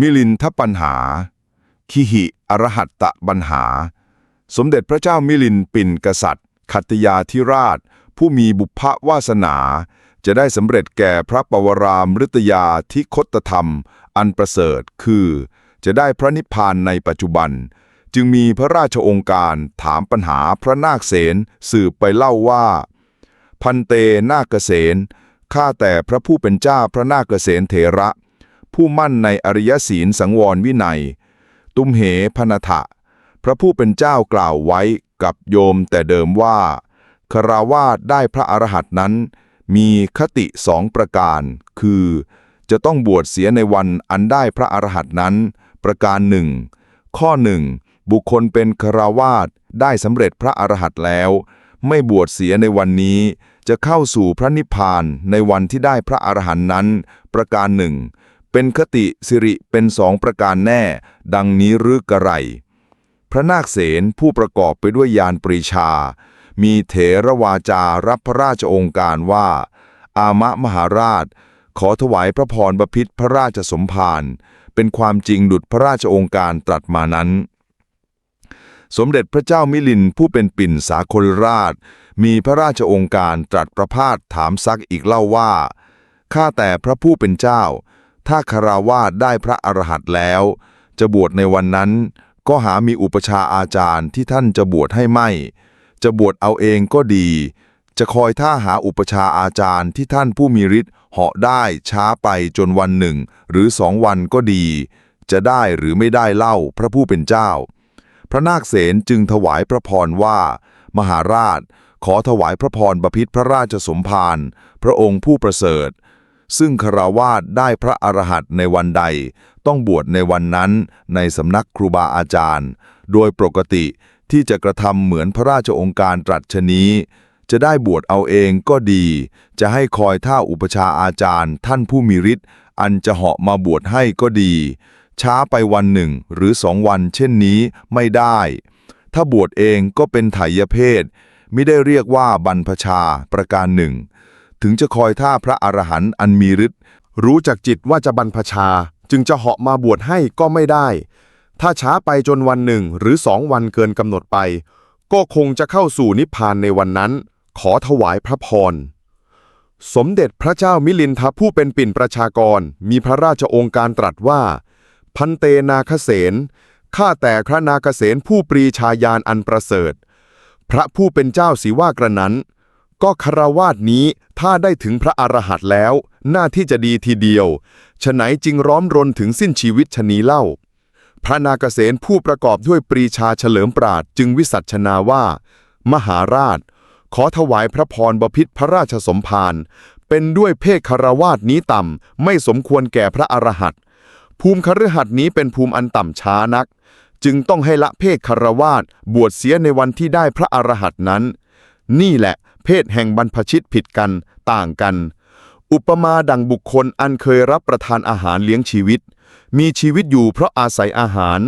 มิลินทปัญหา คิหิอรหัตตะบัญหา สมเด็จพระเจ้ามิลินปินกษัตริย์ ขัตติยาธิราช ผู้มีบุพวาสนา จะได้สำเร็จแก่พระปวรามฤตยาธิคตธรรม อันประเสริฐคือ จะได้พระนิพพานในปัจจุบัน จึงมีพระราชองค์การถามปัญหาพระนาคเสนสืบไปเล่าว่า พันเตนาคเสนข้าแต่พระผู้เป็นเจ้าพระนาคเสนเถระ ผู้มั่นในอริยศีลสังวรวินัย ตุมเหพนทะ พระผู้เป็นเจ้ากล่าวไว้กับโยมแต่เดิมว่าคราวาสได้พระอรหันต์นั้น มีคติสองประการ คือ จะต้องบวชเสียในวันอันได้พระอรหันต์นั้น ประการหนึ่งข้อหนึ่งบุคคลเป็นคราวาสได้สำเร็จพระอรหันต์แล้ว ไม่บวชเสียในวันนี้ จะเข้าสู่พระนิพพานในวันที่ได้พระอรหันต์นั้น ประการหนึ่ง เป็นคติสิริเป็นสองประการแน่ ดังนี้หรือกระไร พระนาคเสนผู้ประกอบไปด้วยยานปรีชา มีเถระวาจารับพระราชองค์การว่า อามะมหาราช ขอถวายพระพรบพิษพระราชสมภารเป็นความจริงดุจพระราชองค์การตรัสมานั้น สมเด็จพระเจ้ามิลินผู้เป็นปิ่นสาคลราช มีพระราชองค์การตรัสประพาสถามซักอีกเล่าว่าข้าแต่พระผู้เป็นเจ้า ถ้าคาราวาสได้พระอรหันต์แล้ว จะบวชในวันนั้น ก็หามีอุปชาอาจารย์ที่ท่านจะบวชให้ไม่ จะบวชเอาเองก็ดี จะคอยท่าหาอุปชาอาจารย์ที่ท่านผู้มีฤทธิ์เหาะได้ช้าไปจนวันหนึ่ง หรือสองวันก็ดี จะได้หรือไม่ได้เล่าพระผู้เป็นเจ้า พระนาคเษนจึงถวายพระพรว่า มหาราชขอถวายพระพรบพิษพระราชสมภารพระองค์ผู้ประเสริฐ ซึ่งคาราวาสได้พระอรหันต์ในวันใด ต้องบวชในวันนั้นในสำนักครูบาอาจารย์ โดยปกติที่จะกระทำเหมือนพระราชองค์การตรัสชนี้ จะได้บวชเอาเองก็ดี จะให้คอยท่าอุปชาอาจารย์ ท่านผู้มีฤทธิ์อันจะเหาะมาบวชให้ก็ดี ช้าไปวันหนึ่งหรือสองวันเช่นนี้ไม่ได้ ถ้าบวชเองก็เป็นไถยเพศไม่ได้เรียกว่าบรรพชาประการหนึ่ง ถึงจะคอยท่าพระอรหันต์อันมีฤทธิ์รู้จักจิตว่าจะบรรพชา จึงจะเหาะมาบวชให้ก็ไม่ได้ ถ้าช้าไปจนวันหนึ่งหรือสองวันเกินกำหนดไป ก็คงจะเข้าสู่นิพพานในวันนั้น ขอถวายพระพร สมเด็จพระเจ้ามิลินทผู้เป็นปิ่นประชากร มีพระราชองค์การตรัสว่า พันเตนาคเสนข้าแต่พระนาคเสนผู้ปรีชาญาณอันประเสริฐ พระผู้เป็นเจ้าสีว่ากระนั้น ก็คารวาสนี้ถ้าได้ถึงพระอรหันต์แล้ว หน้าที่จะดีทีเดียวฉไหนจึงร้อมรนถึงสิ้นชีวิตชะนีเล่า พระนาคเษนผู้ประกอบด้วยปรีชาเฉลิมปราดจึงวิสัชนาว่า มหาราช ขอถวายพระพรบพิษพระราชสมภารเป็นด้วยเพศคารวาสนี้ต่ำไม่สมควรแก่พระอรหันต์ภูมิคฤหัสนี้เป็นภูมิอันต่ำช้านัก จึงต้องให้ละเพศคารวาสบวชเสียในวันที่ได้พระอรหันต์นั้น นี่แหละ เพศแห่งบรรพชิตผิดกัน ต่างกัน อุปมาดังบุคคลอันเคยรับประทานอาหารเลี้ยงชีวิต มีชีวิตอยู่เพราะอาศัยอาหาร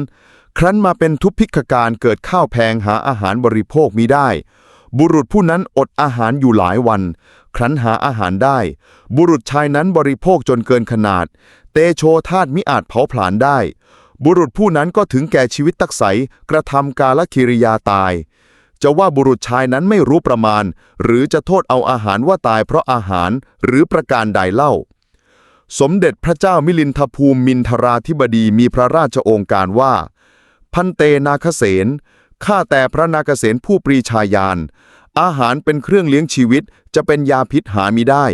ครั้นมาเป็นทุพพิกการเกิดข้าวแพงหาอาหารบริโภคมิได้ บุรุษผู้นั้นอดอาหารอยู่หลายวัน ครั้นหาอาหารได้ บุรุษชายนั้นบริโภคจนเกินขนาด เตโชธาตมิอาจเผาผลาญได้บุรุษผู้นั้นก็ถึงแก่ชีวิตตักใสกระทำกาลคิริยาตาย จะว่าบุรุษชายนั้นไม่รู้ประมาณ หรือจะโทษเอาอาหารว่าตายเพราะอาหารหรือประการใดเล่า สมเด็จพระเจ้ามิลินทภูมิมินทราธิบดีมีพระราชโองการว่า พันเตนาคเสนข้าแต่พระนาคเสนผู้ปรีชาญาณอาหารเป็นเครื่องเลี้ยงชีวิต จะเป็นยาพิษหามิได้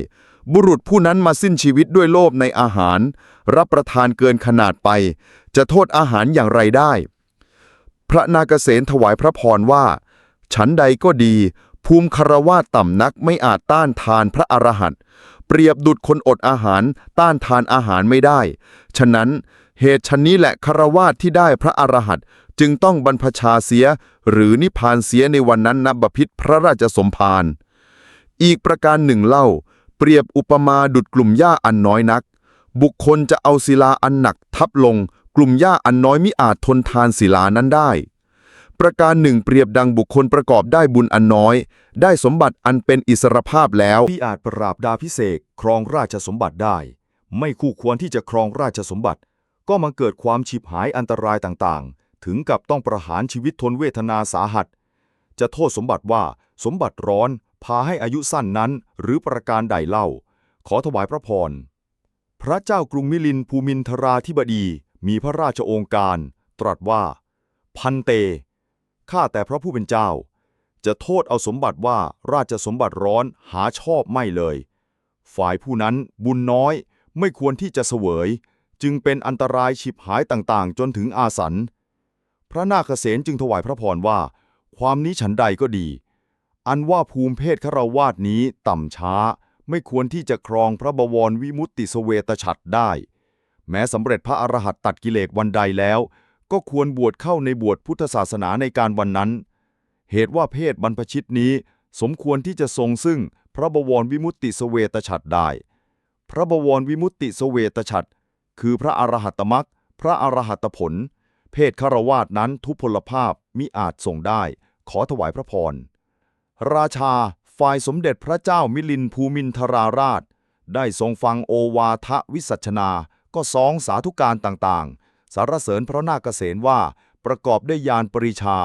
บุรุษผู้นั้นมาสิ้นชีวิตด้วยโลภในอาหาร รับประทานเกินขนาดไป จะโทษอาหารอย่างไรได้ พระนาคเษนถวายพระพรว่า ฉันใดก็ดี ภูมิคารวาสต่ำนักไม่อาจต้านทานพระอรหันต์เปรียบดุดคนอดอาหารต้านทานอาหารไม่ได้ ฉะนั้นเหตุชันนี้แหละคารวาสที่ได้พระอรหันต์จึงต้องบรรพชาเสีย หรือนิพพานเสียในวันนั้นนับพิษพระราชสมภารอีกประการหนึ่งเล่า เปรียบอุปมาดุดกลุ่มหญ้าอันน้อยนัก บุคคลจะเอาศิลาอันหนักทับลง กลุ่มหญ้าอันน้อยมิอาจทนทานศิลานั้นได้ ประการหนึ่งเปรียบดังบุคคลประกอบได้บุญอันน้อย ได้สมบัติอันเป็นอิสรภาพแล้วที่อาจปราบดาพิเศษครองราชสมบัติได้ ไม่คู่ควรที่จะครองราชสมบัติ ก็มาเกิดความฉิบหายอันตรายต่างๆ ถึงกับต้องประหารชีวิตทนเวทนาสาหัส จะโทษสมบัติว่าสมบัติร้อน พาให้อายุสั้นนั้น หรือประการใดเล่า ขอถวายพระพร พระเจ้ากรุงมิลินภูมินทราธิบดีมีพระราชโองการ ตรัสว่า พันเต ข้าแต่พระผู้เป็นเจ้า จะโทษเอาสมบัติว่าราชสมบัติร้อนหาชอบไม่เลย ฝ่ายผู้นั้นบุญน้อยไม่ควรที่จะเสวย จึงเป็นอันตรายฉิบหายต่างๆ จนถึงอาสัน พระนาคเษนจึงถวายพระพรว่า ความนี้ฉันใดก็ดี อันว่าภูมิเพศคราวาสนี้ต่ำช้า ไม่ควรที่จะครองพระบวรวิมุตติสเวตฉัตรได้ แม้สำเร็จพระอรหัตตัดกิเลสวันใดแล้ว ก็ควรบวชเข้าในบวชพุทธศาสนาในการวันนั้น เหตุว่าเพศบรรพชิตนี้สมควรที่จะทรงซึ่งพระบวรวิมุตติสเวตฉัตรได้ พระบวรวิมุตติสเวตฉัตรคือพระอรหัตมรรคพระอรหัตผล เพศคารวาสนั้นทุพพลภาพมิอาจทรงได้ ขอถวายพระพร ราชาฝ่ายสมเด็จพระเจ้ามิลินภูมินทราราช ได้ทรงฟังโอวาทวิสัชนา ก็ซองสาธุการต่างๆ สารเสริญพระนาคเษนว่าประกอบด้วยยานปริชา